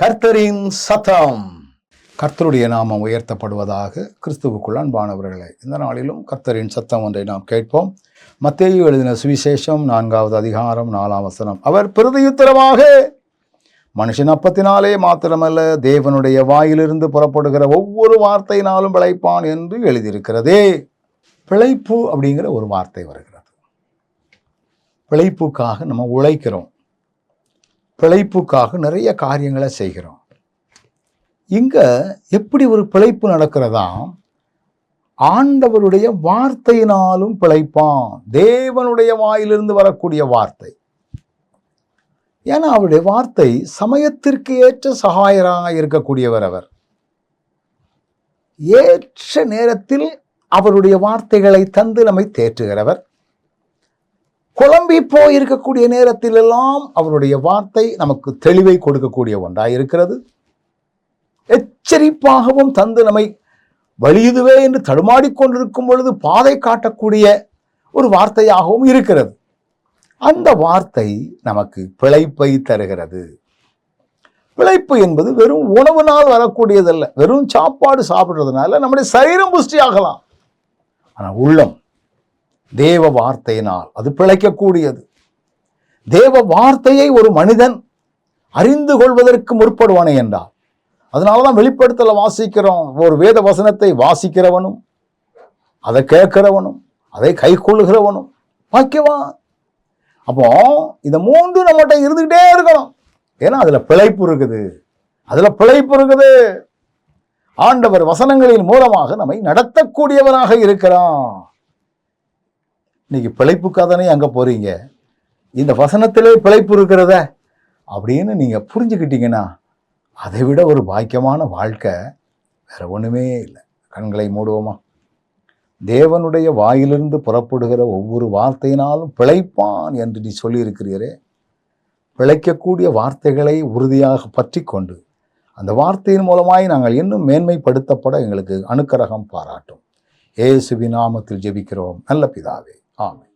கர்த்தரின் சத்தம். கர்த்தருடைய நாமம் உயர்த்தப்படுவதாக கிறிஸ்துவுக்குள் அன்பானவர்களே இந்த நாளிலும் கர்த்தரின் சத்தம் ஒன்றை நாம் கேட்போம். மத்தேயு எழுதின சுவிசேஷம் நான்காவது அதிகாரம் நாலாம் வசனம். அவர் பிரதியுத்தரமாக மனுஷன் அப்பத்தினாலே மாத்திரமல்ல தேவனுடைய வாயிலிருந்து புறப்படுகிற ஒவ்வொரு வார்த்தையினாலும் பிழைப்பான் என்று எழுதியிருக்கிறதே. பிழைப்பு அப்படிங்கிற ஒரு வார்த்தை வருகிறது. பிழைப்புக்காக நம்ம உழைக்கிறோம். பிழைப்புக்காக நிறைய காரியங்களை செய்கிறோம். இங்கே எப்படி ஒரு பிழைப்பு நடக்கிறதா? ஆண்டவருடைய வார்த்தையினாலும் பிழைப்பான். தேவனுடைய வாயிலிருந்து வரக்கூடிய வார்த்தை. ஏன்னா அவருடைய வார்த்தை சமயத்திற்கு ஏற்ற சகாயராக இருக்கக்கூடியவர் அவர். ஏற்ற நேரத்தில் அவருடைய வார்த்தைகளை தந்து நம்மை தேற்றுகிறவர். குழம்பி போயிருக்கக்கூடிய இருக்கக்கூடிய நேரத்திலெல்லாம் அவருடைய வார்த்தை நமக்கு தெளிவை கொடுக்கக்கூடிய ஒன்றாக இருக்கிறது எச்சரிப்பாகவும் தந்து நம்மை வழியுதுவே என்று தடுமாடிக்கொண்டிருக்கும் பொழுது பாதை காட்டக்கூடிய ஒரு வார்த்தையாகவும் இருக்கிறது. அந்த வார்த்தை நமக்கு பிழைப்பை தருகிறது. பிழைப்பு என்பது வெறும் உணவுனால் வரக்கூடியதல்ல. வெறும் சாப்பாடு சாப்பிட்றதுனால நம்முடைய சரீரம் புஷ்டி ஆகலாம் ஆனால் உள்ளம் தேவ வார்த்தையினால் அது பிழைக்கக்கூடியது. தேவ வார்த்தையை ஒரு மனிதன் அறிந்து கொள்வதற்கு முற்படுவானே என்றார் அதனால தான் வெளிப்படுத்தல வாசிக்கிறோம். ஒரு வேத வசனத்தை வாசிக்கிறவனும் அதை கேட்கிறவனும் அதை கை கொள்ளுகிறவனும். வாக்கியவான் அப்போ இந்த மூன்று நம்மகிட்ட இருந்துகிட்டே இருக்கணும். ஏன்னா அதில் பிழைப்பு இருக்குது. அதில் பிழைப்பு இருக்குது. ஆண்டவர் வசனங்களின் மூலமாக நம்மை நடத்தக்கூடியவனாக இருக்கிறான். இன்னைக்கு பிழைப்புக்காக தானே அங்கே போகிறீங்க இந்த வசனத்திலே பிழைப்பு இருக்கிறத? அப்படின்னு நீங்கள் புரிஞ்சுக்கிட்டீங்கன்னா அதை விட ஒரு பாக்கியமான வாழ்க்கை வேற ஒன்றுமே இல்லை. கண்களை மூடுவோமா? தேவனுடைய வாயிலிருந்து புறப்படுகிற ஒவ்வொரு வார்த்தையினாலும் பிழைப்பான் என்று நீ சொல்லியிருக்கிறீரே. பிழைக்கக்கூடிய வார்த்தைகளை உறுதியாக பற்றி கொண்டு அந்த வார்த்தையின் மூலமாய் நாங்கள் இன்னும் மேன்மைப்படுத்தப்பட எங்களுக்கு அனுக்கரகம் பாராட்டும். ஏசுவி நாமத்தில் ஜெபிக்கிறோம். நல்ல பிதாவே. Amém.